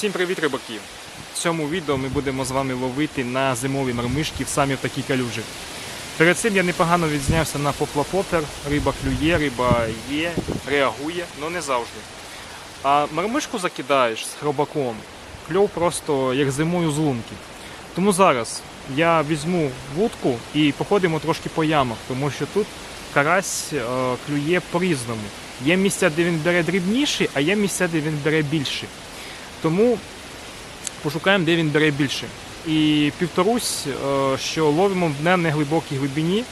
Всім привіт, рибаки! В цьому відео ми будемо з вами ловити на зимові мармишки саме в такі калюжі. Перед цим я непогано відзнявся на поплапопер. Риба клює, риба є, реагує, але не завжди. А мармишку закидаєш з хробаком, кльов просто як зимою з лунки. Тому зараз я візьму вудку і походимо трошки по ямах, тому що тут карась е, клює по-різному. Є місця, де він бере дрібніші, а є місця, де він бере більші. Тому пошукаємо, де він бере більше. І півторусь, е, що ловимо в неглибокій глибині.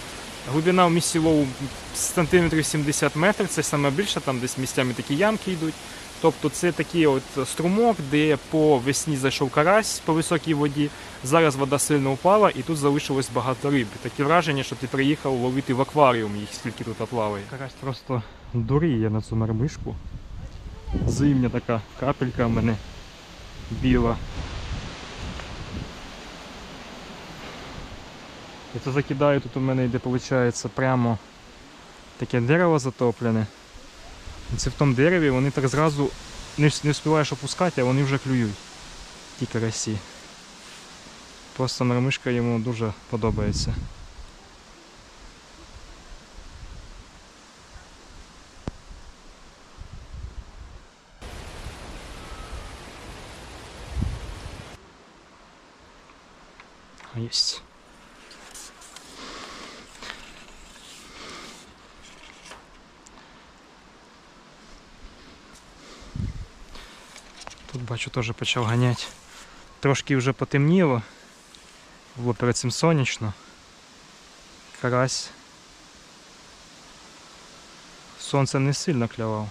Глибина в місці лову сантиметрів 70 метрів, це саме більше, там десь місцями такі ямки йдуть. Тобто це такий от струмок, де по весні зайшов карась по високій воді. Зараз вода сильно упала і тут залишилось багато риб. Таке враження, що ти приїхав ловити в акваріум їх, скільки тут плаває. Карась просто дуріє на цю мармишку. Зимня така капелька в мене біла. І це закидаю, тут у мене йде, виходить, прямо таке дерево затоплене. Це в тому дереві вони так зразу не, не встигаєш опускати, а вони вже клюють. Ті карасі. Просто мармишка йому дуже подобається. Есть. Тут бачу теж почав ганяти. Трошки вже потемніло. Було перед цим сонячно. Карась. Сонце не сильно клював.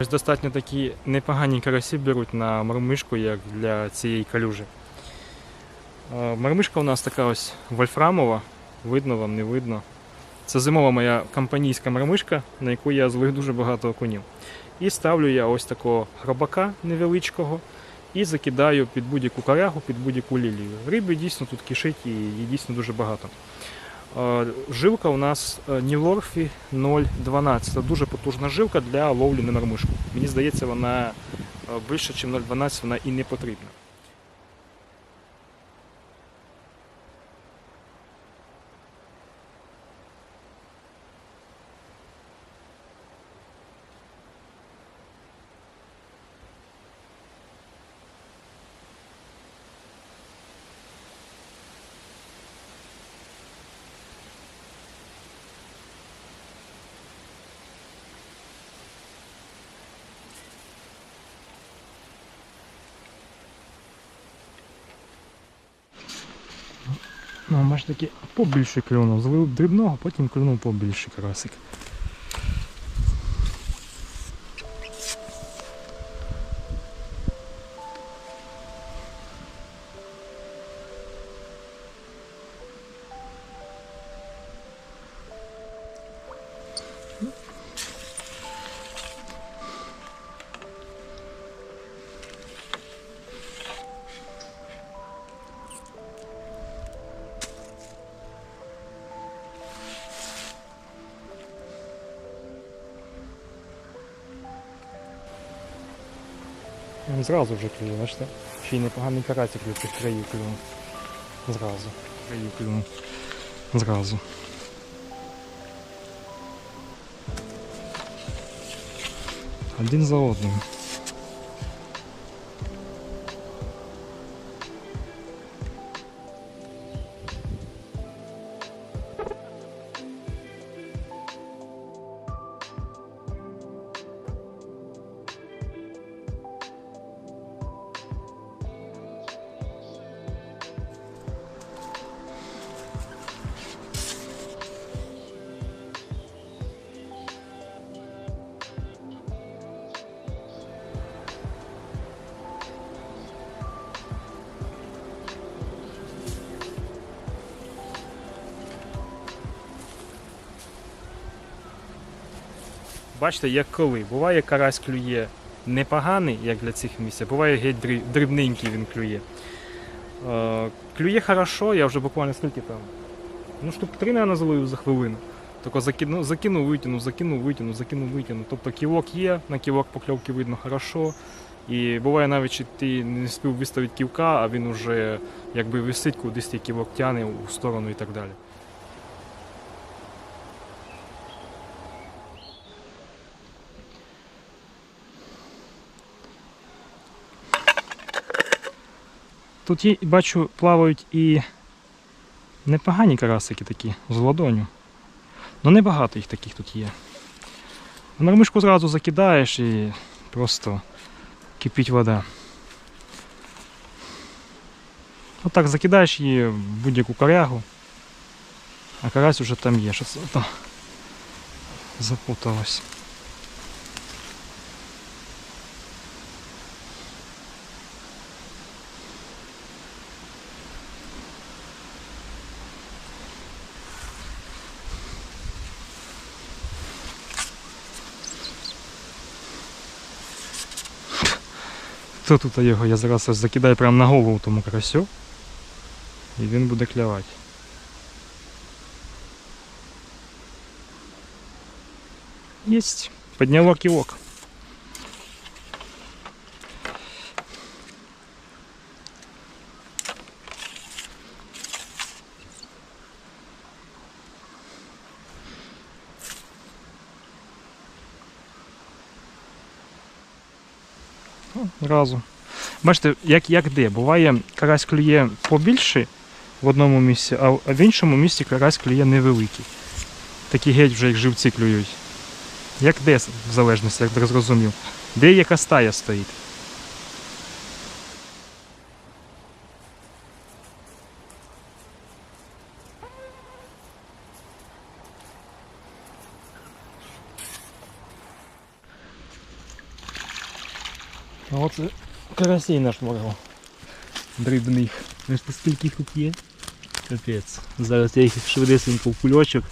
Ось достатньо такі непогані карасі беруть на мармишку, як для цієї калюжі. Е, Мармишка у нас така ось вольфрамова, видно вам, не видно. Це зимова моя компанійська мармишка, на яку я злив дуже багато окунів. І ставлю я ось такого гробака невеличкого і закидаю під будь-яку корягу, під будь-яку лілію. Риби дійсно тут кишить і її дійсно дуже багато. Е, Жилка у нас е, Нілорфі 0,12. Це дуже потужна жилка для ловлі на мармишку. Мені здається, вона більше, ніж 0,12 вона і не потрібна. Ну, майже таки побільше клюнув. Злив дрібного, потім клюнув побільше карасик. Зразу вже клює, бачите? Ще й непоганий карасик від цих країв клюнув. Зразу. Країв клюнув. Зразу. Один за одним. Бачите, як коли. Буває карась клює непоганий, як для цих місць, буває геть дрібненький він клює. Е, клює хорошо, я вже буквально скільки там. Ну, штук три, наверное, заловив за хвилину. Тільки закинув, закинув, витягнув, закинув, витягнув, закинув, витягнув. Тобто ківок є, на ківок покльовки видно хорошо. І буває навіть, що ти не спів виставити ківка, а він уже якби висить кудись ківок тяне у сторону і так далі. Тут є, бачу, плавають і непогані карасики такі з ладоню. Ну небагато їх таких тут є. Мармишку зразу закидаєш і просто кипить вода. Отак закидаєш її в будь-яку корягу, а карась уже там є. Що це запуталось. Хто тут його? Я зараз закидаю прямо на голову тому карасю. І він буде клявати. Єсть. Підняло ківок. Ну, Разу. Бачите, як, як де. Буває, карась клює побільше в одному місці, а в іншому місці карась клює невеликий. Такі геть вже як живці клюють. Як де, в залежності, як зрозумів. Де яка стая стоїть. А оце карасей наш моргав. Дрібних. Знаєте, скільки їх тут є? Капець. Зараз я їх швидесенько в кульочок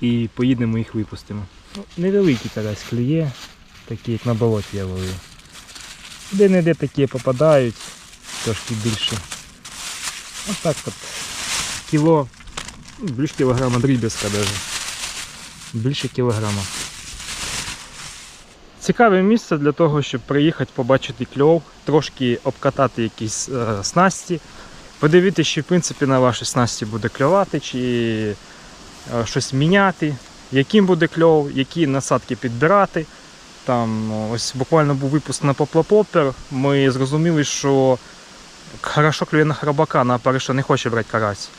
і поїдемо їх випустимо. Ну, невеликий карась клює, такий як на болоті я ловив. Де-не-де такі попадають, трошки більше. Ось так от. Кіло, ну, більше кілограма дріб'язка навіть. Більше кілограма. Цікаве місце для того, щоб приїхати побачити кльов, трошки обкатати якісь е, снасті, подивитися, чи в принципі на вашій снасті буде кльовати, чи е, щось міняти, яким буде кльов, які насадки підбирати. Там ось буквально був випуск на поплапопер. Ми зрозуміли, що хорошо клює на храбака, на опариша не хоче брати карась.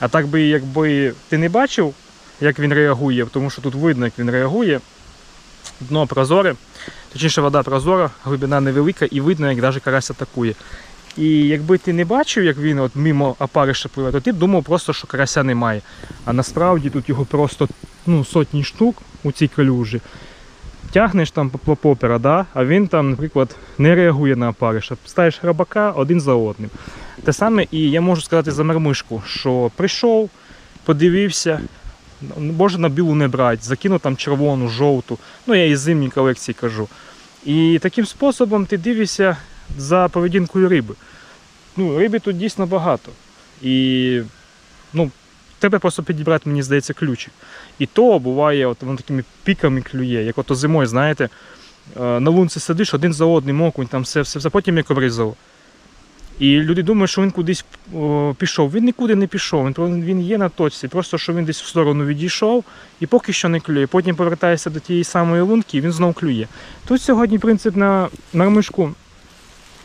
А так би, якби ти не бачив, як він реагує, тому що тут видно, як він реагує. Дно прозоре, точніше вода прозора, глибина невелика і видно, як навіть карась атакує. І якби ти не бачив, як він от мимо опариша пливе, то ти думав просто, що карася немає. А насправді тут його просто ну, сотні штук у цій калюжі. Тягнеш там поплопопера, да? а він там, наприклад, не реагує на опариша. Ставиш рабака один за одним. Те саме і я можу сказати за мармишку, що прийшов, подивився, може на білу не брати, закинув там червону, жовту. Ну я із зимній колекції кажу. І таким способом ти дивишся за поведінкою риби. Ну, риби тут дійсно багато. І ну, треба просто підібрати, мені здається, ключик. І то буває, от воно такими піками клює, як ото зимою, знаєте, е, на лунці сидиш один за одним окунь, там все, все, все потім як обрізало. І люди думають, що він кудись пішов. Він нікуди не пішов, він, він є на точці, просто що він десь в сторону відійшов і поки що не клює. Потім повертається до тієї самої лунки і він знов клює. Тут сьогодні принцип на нармишку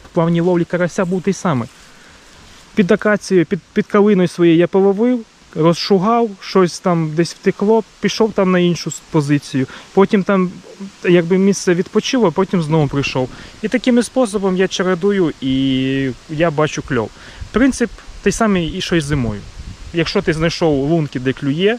в плавній ловлі карася був той самий. Під акацією, під, під калиною своєю я половив, розшугав, щось там десь втекло, пішов там на іншу позицію. Потім там якби місце відпочило, потім знову прийшов. І таким способом я чередую і я бачу кльов. Принцип той самий і що й зимою. Якщо ти знайшов лунки, де клює,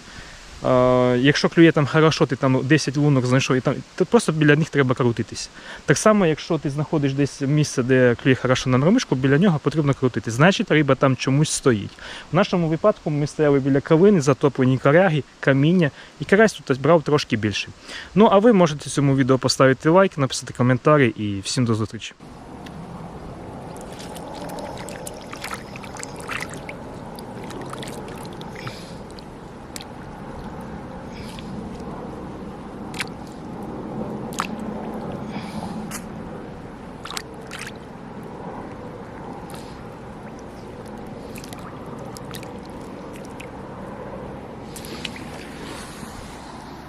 якщо клює там хорошо, ти там 10 лунок знайшов, і там, то просто біля них треба крутитись. Так само, якщо ти знаходиш десь місце, де клює хорошо на мормишку, біля нього потрібно крутитись. Значить, риба там чомусь стоїть. В нашому випадку ми стояли біля кавини, затоплені коряги, каміння, і карась тут брав трошки більше. Ну а ви можете цьому відео поставити лайк, написати коментарі і всім до зустрічі.